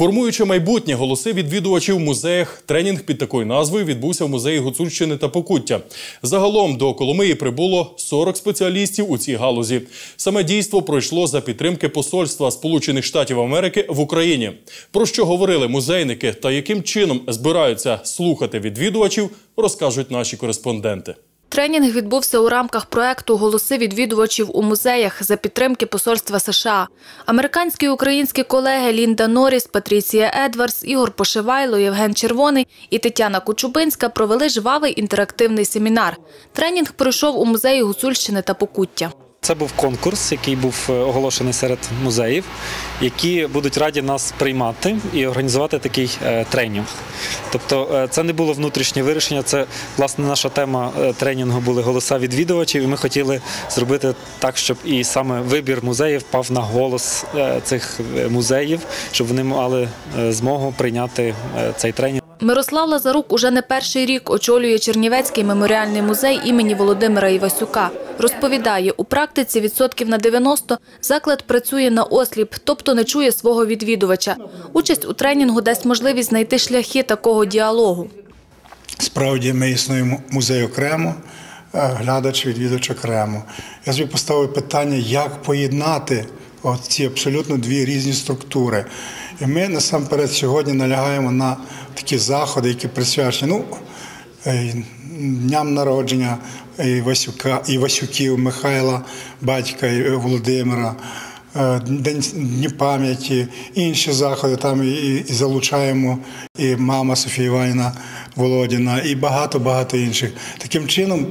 Формуючи майбутнє голоси відвідувачів в музеях, тренінг під такою назвою відбувся в музеї Гуцульщини та Покуття. Загалом до Коломиї прибуло 40 спеціалістів у цій галузі. Саме дійство пройшло за підтримки посольства Сполучених Штатів Америки в Україні. Про що говорили музейники та яким чином збираються слухати відвідувачів, розкажуть наші кореспонденти. Тренінг відбувся у рамках проекту Голоси відвідувачів у музеях за підтримки посольства США. Американські і українські колеги Лінда Норріс, Патріція Едвардс, Ігор Пошивайло, Євген Червоний і Тетяна Кучубинська провели жвавий інтерактивний семінар. Тренінг пройшов у музеї Гуцульщини та Покуття. Це був конкурс, який був е, оголошений серед музеїв, які будуть раді нас приймати і організувати такий е, тренінг. Тобто, е, це не було внутрішнє вирішення. Це власне наша тема тренінгу були голоса відвідувачів. І ми хотіли зробити так, щоб і саме вибір музеїв впав на голос цих музеїв, щоб вони мали змогу прийняти цей тренінг. Мирослав Лазарук уже не перший рік очолює Чернівецький меморіальний музей імені Володимира Івасюка. Розповідає, у практиці відсотків на 90 заклад працює на осліп, тобто не чує свого відвідувача. Участь у тренінгу дасть можливість знайти шляхи такого діалогу. Справді ми існуємо музей окремо, е, глядач, відвідувач окремо. Я собі поставив питання, як поєднати от ці абсолютно дві різні структури. І ми насамперед сьогодні налягаємо на такі заходи, які присвячені ну, е, дням народження і Васюка, і Васюків, Михайла, батька і Володимира. е, День Дні пам'яті, інші заходи там і, і залучаємо і мама Софія Іванівна Володіна, і багато-багато інших. Таким чином,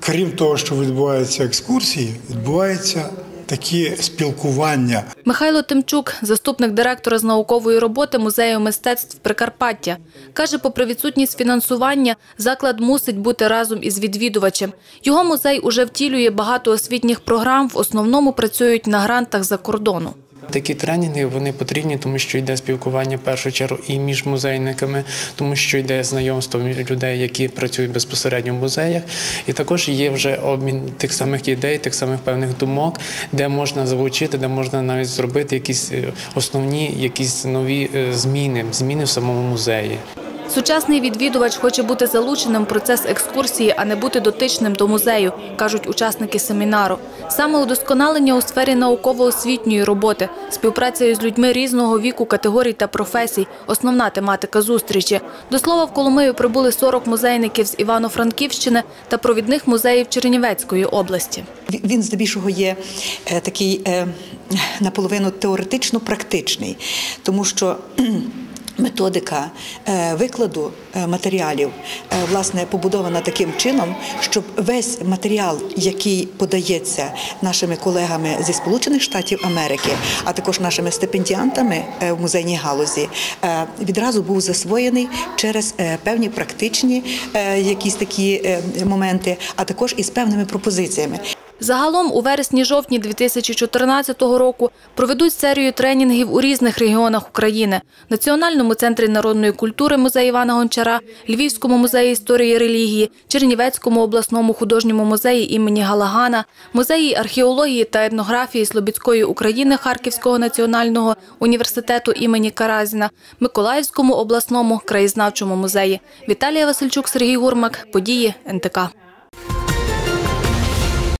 крім того, що відбуваються екскурсії, відбуваються такі спілкування. Михайло Тимчук, заступник директора з наукової роботи музею мистецтв Прикарпаття, каже, попри відсутність фінансування, заклад мусить бути разом із відвідувачем. Його музей уже втілює багато освітніх програм, в основному працюють на грантах за кордону. Такі тренінги вони потрібні, тому що йде спілкування в першу чергу і між музейниками, тому що йде знайомство людей, які працюють безпосередньо в музеях, і також є вже обмін тих самих ідей, тих самих певних думок, де можна залучити, де можна навіть зробити якісь е, основні, якісь нові е, зміни, зміни в самому музеї. Сучасний відвідувач хоче бути залученим в процес екскурсії, а не бути дотичним до музею, кажуть учасники семінару. Саме удосконалення у сфері науково-освітньої роботи, співпраця із людьми різного віку, категорій та професій – основна тематика зустрічі. До слова, в Коломию прибули 40 музейників з Івано-Франківщини та провідних музеїв Чернівецької області. Він здебільшого є е, такий е, наполовину теоретично-практичний, тому що методика е, викладу е, матеріалів е, власне побудована таким чином, щоб весь матеріал, який подається нашими колегами зі Сполучених Штатів Америки, а також нашими стипендіантами в музейній галузі, відразу був засвоєний через певні практичні якісь такі моменти, а також із певними пропозиціями. Загалом у вересні-жовтні 2014 року проведуть серію тренінгів у різних регіонах України – Національному центрі народної культури музею Івана Гончара, Львівському музеї історії і релігії, Чернівецькому обласному художньому музеї імені Галагана, музеї археології та етнографії Слобідської України Харківського національного університету імені Каразіна, Миколаївському обласному краєзнавчому музеї. Віталія Васильчук, Сергій Гурмак. Події НТК.